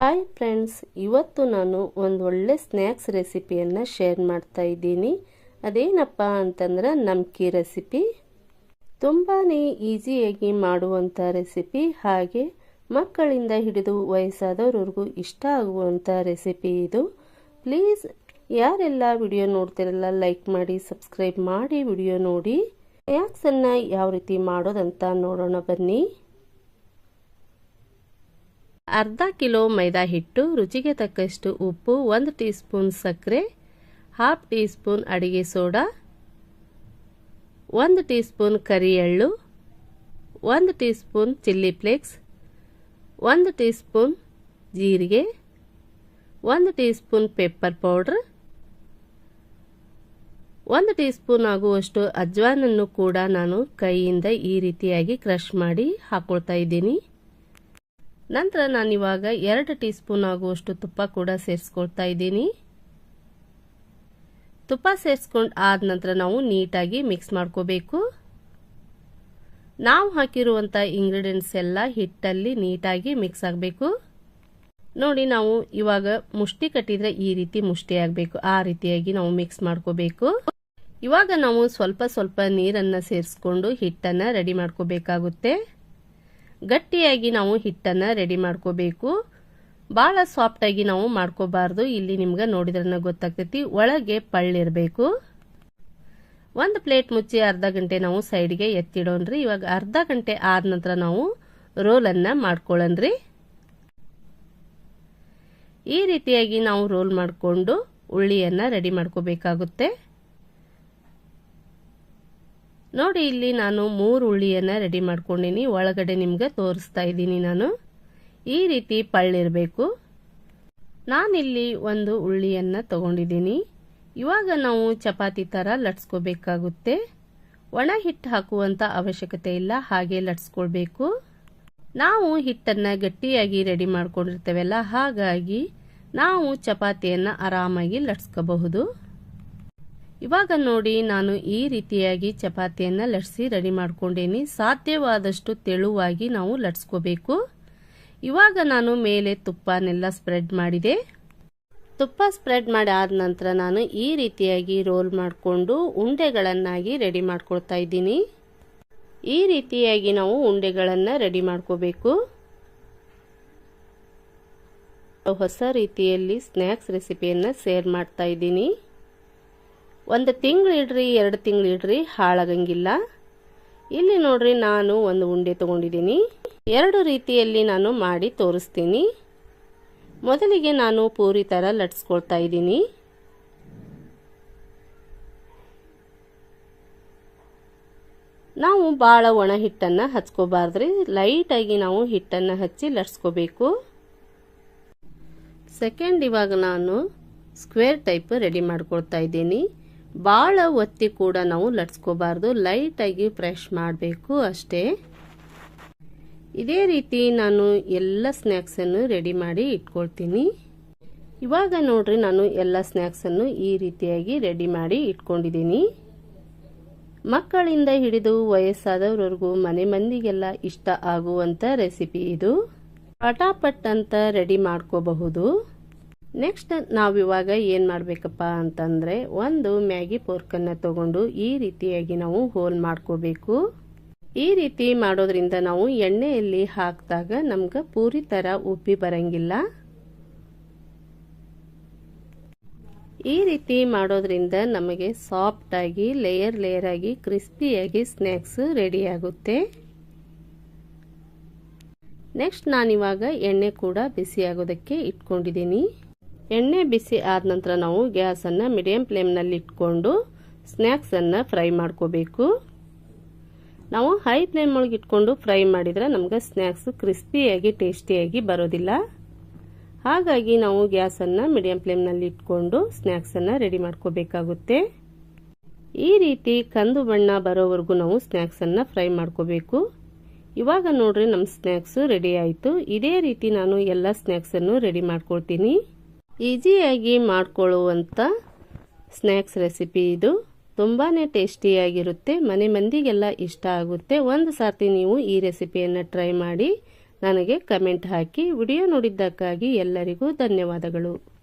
Hi friends, ಇವತ್ತು ನಾನು ಒಂದು ಒಳ್ಳೆ ಸ್ನ್ಯಾಕ್ಸ್ ರೆಸಿಪಿಯನ್ನು ಶೇರ್ ಮಾಡ್ತಾ ಇದ್ದೀನಿ. ಅದೇನಪ್ಪ ಅಂತಂದ್ರೆ ನಮ್ಕಿ ರೆಸಿಪಿ. ತುಂಬಾ ಈಸಿಯಾಗಿ ಮಾಡುವಂಥ ರೆಸಿಪಿ ಹಾಗೆ ಮಕ್ಕಳಿಂದ ಹಿಡಿದು ವಯಸ್ಸಾದವ್ರಿಗೂ ಇಷ್ಟ ಆಗುವಂಥ ರೆಸಿಪಿ ಇದು. ಪ್ಲೀಸ್, ಯಾರೆಲ್ಲ ವಿಡಿಯೋ ನೋಡ್ತಿರಲ್ಲ, ಲೈಕ್ ಮಾಡಿ, ಸಬ್ಸ್ಕ್ರೈಬ್ ಮಾಡಿ ವಿಡಿಯೋ ನೋಡಿ. ಸ್ನ್ಯಾಕ್ಸನ್ನು ಯಾವ ರೀತಿ ಮಾಡೋದಂತ ನೋಡೋಣ ಬನ್ನಿ. ಅರ್ಧ ಕಿಲೋ ಮೈದಾ ಹಿಟ್ಟು, ರುಚಿಗೆ ತಕ್ಕಷ್ಟು ಉಪ್ಪು, ಒಂದು ಟೀ ಸ್ಪೂನ್ ಸಕ್ಕರೆ, ಹಾಫ್ ಟೀ ಸ್ಪೂನ್ ಅಡಿಗೆ ಸೋಡಾ, ಒಂದು ಟೀ ಸ್ಪೂನ್ ಕರಿ ಎಳ್ಳು ಒಂದು ಟೀ ಸ್ಪೂನ್ ಚಿಲ್ಲಿ ಫ್ಲೇಕ್ಸ್, ಒಂದು ಟೀ ಸ್ಪೂನ್ ಜೀರಿಗೆ, ಒಂದು ಟೀ ಸ್ಪೂನ್ ಪೆಪ್ಪರ್ ಪೌಡ್ರ್, ಒಂದು ಟೀ ಸ್ಪೂನ್ ಆಗುವಷ್ಟು ಅಜ್ವಾನನ್ನು ಕೂಡ ನಾನು ಕೈಯಿಂದ ಈ ರೀತಿಯಾಗಿ ಕ್ರಷ್ ಮಾಡಿ ಹಾಕೊಳ್ತಾ ಇದ್ದೀನಿ. ನಂತರ ನಾನಿವಾಗ ಎರಡು ಟೀ ಸ್ಪೂನ್ ಆಗುವಷ್ಟು ತುಪ್ಪ ಕೂಡ ಸೇರಿಸ್ಕೊಳ್ತಾ ಇದ್ದೀನಿ. ತುಪ್ಪ ಸೇರಿಸ್ಕೊಂಡು ಆದ ನಂತರ ನಾವು ನೀಟಾಗಿ ಮಿಕ್ಸ್ ಮಾಡ್ಕೋಬೇಕು. ನಾವು ಹಾಕಿರುವಂಥ ಇಂಗ್ರೀಡಿಯೆಂಟ್ಸ್ ಎಲ್ಲ ಹಿಟ್ಟಲ್ಲಿ ನೀಟಾಗಿ ಮಿಕ್ಸ್ ಆಗಬೇಕು. ನೋಡಿ ನಾವು ಇವಾಗ ಮುಷ್ಟಿ ಕಟ್ಟಿದ್ರೆ ಈ ರೀತಿ ಮುಷ್ಟಿ ಆಗಬೇಕು. ಆ ರೀತಿಯಾಗಿ ನಾವು ಮಿಕ್ಸ್ ಮಾಡ್ಕೋಬೇಕು. ಇವಾಗ ನಾವು ಸ್ವಲ್ಪ ಸ್ವಲ್ಪ ನೀರನ್ನು ಸೇರಿಸ್ಕೊಂಡು ಹಿಟ್ಟನ್ನು ರೆಡಿ ಮಾಡ್ಕೋಬೇಕಾಗುತ್ತೆ. ಗಟ್ಟಿಯಾಗಿ ನಾವು ಹಿಟ್ಟನ್ನು ರೆಡಿ ಮಾಡ್ಕೋಬೇಕು. ಭಾಳ ಸಾಫ್ಟಾಗಿ ನಾವು ಮಾಡ್ಕೋಬಾರ್ದು. ಇಲ್ಲಿ ನಿಮ್ಗೆ ನೋಡಿದ್ರೆ ಗೊತ್ತಾಗ್ತೈತಿ. ಒಳಗೆ ಪಳ್ಳಿರಬೇಕು ಒಂದು ಪ್ಲೇಟ್ ಮುಚ್ಚಿ ಅರ್ಧ ಗಂಟೆ ನಾವು ಸೈಡ್ಗೆ ಎತ್ತಿಡೋಣ್ರಿ. ಇವಾಗ ಅರ್ಧ ಗಂಟೆ ಆದ ನಂತರ ನಾವು ರೋಲನ್ನು ಮಾಡ್ಕೊಳ್ಳೋಣ್ರಿ ಈ ರೀತಿಯಾಗಿ ನಾವು ರೋಲ್ ಮಾಡಿಕೊಂಡು ಉಳ್ಳಿಯನ್ನು ರೆಡಿ ಮಾಡ್ಕೋಬೇಕಾಗುತ್ತೆ. ನೋಡಿ, ಇಲ್ಲಿ ನಾನು ಮೂರು ಉಳ್ಳಿಯನ್ನು ರೆಡಿ ಮಾಡ್ಕೊಂಡಿನಿ. ಒಳಗಡೆ ನಿಮ್ಗೆ ತೋರಿಸ್ತಾ ಇದ್ದೀನಿ ನಾನು. ಈ ರೀತಿ ಪಳ್ಳಿರಬೇಕು. ನಾನಿಲ್ಲಿ ಒಂದು ಉಳ್ಳಿಯನ್ನು ತಗೊಂಡಿದ್ದೀನಿ. ಇವಾಗ ನಾವು ಚಪಾತಿ ಥರ ಲಟ್ಸ್ಕೋಬೇಕಾಗುತ್ತೆ. ಒಣ ಹಿಟ್ಟು ಹಾಕುವಂಥ ಅವಶ್ಯಕತೆ ಇಲ್ಲ, ಹಾಗೆ ಲಟ್ಸ್ಕೊಳ್ಬೇಕು. ನಾವು ಹಿಟ್ಟನ್ನು ಗಟ್ಟಿಯಾಗಿ ರೆಡಿ ಮಾಡ್ಕೊಂಡಿರ್ತೇವಲ್ಲ, ಹಾಗಾಗಿ ನಾವು ಚಪಾತಿಯನ್ನು ಆರಾಮಾಗಿ ಲಟ್ಸ್ಕೋಬಹುದು. ಇವಾಗ ನೋಡಿ ನಾನು ಈ ರೀತಿಯಾಗಿ ಚಪಾತಿಯನ್ನು ಲಟ್ಸಿ ರೆಡಿ ಮಾಡ್ಕೊಂಡೇನಿ. ಸಾಧ್ಯವಾದಷ್ಟು ತೆಳುವಾಗಿ ನಾವು ಲಟ್ಸ್ಕೋಬೇಕು. ಇವಾಗ ನಾನು ಮೇಲೆ ತುಪ್ಪನೆಲ್ಲ ಸ್ಪ್ರೆಡ್ ಮಾಡಿದೆ. ತುಪ್ಪ ಸ್ಪ್ರೆಡ್ ಮಾಡಿ ಆದ ನಂತರ ನಾನು ಈ ರೀತಿಯಾಗಿ ರೋಲ್ ಮಾಡಿಕೊಂಡು ಉಂಡೆಗಳನ್ನಾಗಿ ರೆಡಿ ಮಾಡ್ಕೊಳ್ತಾ ಇದ್ದೀನಿ. ಈ ರೀತಿಯಾಗಿ ನಾವು ಉಂಡೆಗಳನ್ನು ರೆಡಿ ಮಾಡ್ಕೋಬೇಕು. ಹೊಸ ರೀತಿಯಲ್ಲಿ ಸ್ನ್ಯಾಕ್ಸ್ ರೆಸಿಪಿಯನ್ನು ಸೇರ್ ಮಾಡ್ತಾ ಇದ್ದೀನಿ. ಒಂದು ತಿಂಗಳು ಇಡ್ರಿ, ಎರಡು ತಿಂಗಳು ಇಡ್ರಿ, ಹಾಳಾಗಂಗಿಲ್ಲ. ಇಲ್ಲಿ ನೋಡ್ರಿ ನಾನು ಒಂದು ಉಂಡೆ ತಗೊಂಡಿದ್ದೀನಿ. ಎರಡು ರೀತಿಯಲ್ಲಿ ನಾನು ಮಾಡಿ ತೋರಿಸ್ತೀನಿ. ಮೊದಲಿಗೆ ನಾನು ಪೂರಿ ಥರ ಲಟ್ಸ್ಕೊಳ್ತಾ ಇದ್ದೀನಿ. ನಾವು ಭಾಳ ಒಣ ಹಿಟ್ಟನ್ನು ಹಚ್ಕೋಬಾರ್ದ್ರಿ. ಲೈಟಾಗಿ ನಾವು ಹಿಟ್ಟನ್ನು ಹಚ್ಚಿ ಲಟ್ಸ್ಕೋಬೇಕು. ಸೆಕೆಂಡ್ ಇವಾಗ ನಾನು ಸ್ಕ್ವೇರ್ ಟೈಪ್ ರೆಡಿ ಮಾಡ್ಕೊಳ್ತಾ ಇದ್ದೀನಿ. ಭಾಳ ಒತ್ತಿ ಕೂಡ ನಾವು ಲಟ್ಸ್ಕೋಬಾರ್ದು. ಲೈಟಾಗಿ ಫ್ರೆಶ್ ಮಾಡಬೇಕು ಅಷ್ಟೇ. ಇದೇ ರೀತಿ ನಾನು ಎಲ್ಲ ಸ್ನ್ಯಾಕ್ಸನ್ನು ರೆಡಿ ಮಾಡಿ ಇಟ್ಕೊಳ್ತೀನಿ. ಇವಾಗ ನೋಡ್ರಿ ನಾನು ಎಲ್ಲ ಸ್ನ್ಯಾಕ್ಸನ್ನು ಈ ರೀತಿಯಾಗಿ ರೆಡಿ ಮಾಡಿ ಇಟ್ಕೊಂಡಿದ್ದೀನಿ. ಮಕ್ಕಳಿಂದ ಹಿಡಿದು ವಯಸ್ಸಾದವ್ರವರೆಗೂ ಮನೆ ಮಂದಿಗೆಲ್ಲ ಇಷ್ಟ ಆಗುವಂಥ ರೆಸಿಪಿ ಇದು. ಪಟಾಪಟ್ ಅಂತ ರೆಡಿ ಮಾಡ್ಕೋಬಹುದು. ನೆಕ್ಸ್ಟ್ ನಾವಿವಾಗ ಏನು ಮಾಡಬೇಕಪ್ಪ ಅಂತಂದರೆ ಒಂದು ಮ್ಯಾಗಿ ಪೋರ್ಕನ್ನು ತಗೊಂಡು ಈ ರೀತಿಯಾಗಿ ನಾವು ಹೋಲ್ ಮಾಡ್ಕೋಬೇಕು. ಈ ರೀತಿ ಮಾಡೋದ್ರಿಂದ ನಾವು ಎಣ್ಣೆಯಲ್ಲಿ ಹಾಕಿದಾಗ ನಮ್ಗೆ ಪೂರಿ ಥರ ಉಬ್ಬಿ ಬರಂಗಿಲ್ಲ. ಈ ರೀತಿ ಮಾಡೋದ್ರಿಂದ ನಮಗೆ ಸಾಫ್ಟಾಗಿ ಲೇಯರ್ ಲೇಯರ್ ಆಗಿ ಕ್ರಿಸ್ಪಿಯಾಗಿ ಸ್ನ್ಯಾಕ್ಸ್ ರೆಡಿ ಆಗುತ್ತೆ. ನೆಕ್ಸ್ಟ್ ನಾನಿವಾಗ ಎಣ್ಣೆ ಕೂಡ ಬಿಸಿ ಆಗೋದಕ್ಕೆ ಇಟ್ಕೊಂಡಿದ್ದೀನಿ. ಎಣ್ಣೆ ಬಿಸಿ ಆದ ನಂತರ ನಾವು ಗ್ಯಾಸನ್ನು ಮೀಡಿಯಂ ಫ್ಲೇಮ್ನಲ್ಲಿ ಇಟ್ಕೊಂಡು ಸ್ನ್ಯಾಕ್ಸನ್ನು ಫ್ರೈ ಮಾಡ್ಕೋಬೇಕು. ನಾವು ಹೈ ಫ್ಲೇಮ್ ಒಳಗೆ ಇಟ್ಕೊಂಡು ಫ್ರೈ ಮಾಡಿದರೆ ನಮ್ಗೆ ಸ್ನ್ಯಾಕ್ಸ್ ಕ್ರಿಸ್ಪಿಯಾಗಿ, ಟೇಸ್ಟಿಯಾಗಿ ಬರೋದಿಲ್ಲ. ಹಾಗಾಗಿ ನಾವು ಗ್ಯಾಸನ್ನು ಮೀಡಿಯಂ ಫ್ಲೇಮ್ನಲ್ಲಿ ಇಟ್ಕೊಂಡು ಸ್ನ್ಯಾಕ್ಸನ್ನು ರೆಡಿ ಮಾಡ್ಕೋಬೇಕಾಗುತ್ತೆ. ಈ ರೀತಿ ಕಂದು ಬಣ್ಣ ಬರೋವರೆಗೂ ನಾವು ಸ್ನ್ಯಾಕ್ಸನ್ನು ಫ್ರೈ ಮಾಡ್ಕೋಬೇಕು. ಇವಾಗ ನೋಡ್ರಿ ನಮ್ಮ ಸ್ನ್ಯಾಕ್ಸು ರೆಡಿ ಆಯಿತು. ಇದೇ ರೀತಿ ನಾನು ಎಲ್ಲ ಸ್ನ್ಯಾಕ್ಸನ್ನು ರೆಡಿ ಮಾಡ್ಕೊಳ್ತೀನಿ. ಈಸಿಯಾಗಿ ಮಾಡ್ಕೊಳ್ಳುವಂಥ ಸ್ನ್ಯಾಕ್ಸ್ ರೆಸಿಪಿ ಇದು. ತುಂಬಾ ಟೇಸ್ಟಿಯಾಗಿರುತ್ತೆ. ಮನೆ ಮಂದಿಗೆಲ್ಲ ಇಷ್ಟ ಆಗುತ್ತೆ. ಒಂದು ಸಾರ್ತಿ ನೀವು ಈ ರೆಸಿಪಿಯನ್ನು ಟ್ರೈ ಮಾಡಿ ನನಗೆ ಕಮೆಂಟ್ ಹಾಕಿ. ವಿಡಿಯೋ ನೋಡಿದ್ದಕ್ಕಾಗಿ ಎಲ್ಲರಿಗೂ ಧನ್ಯವಾದಗಳು.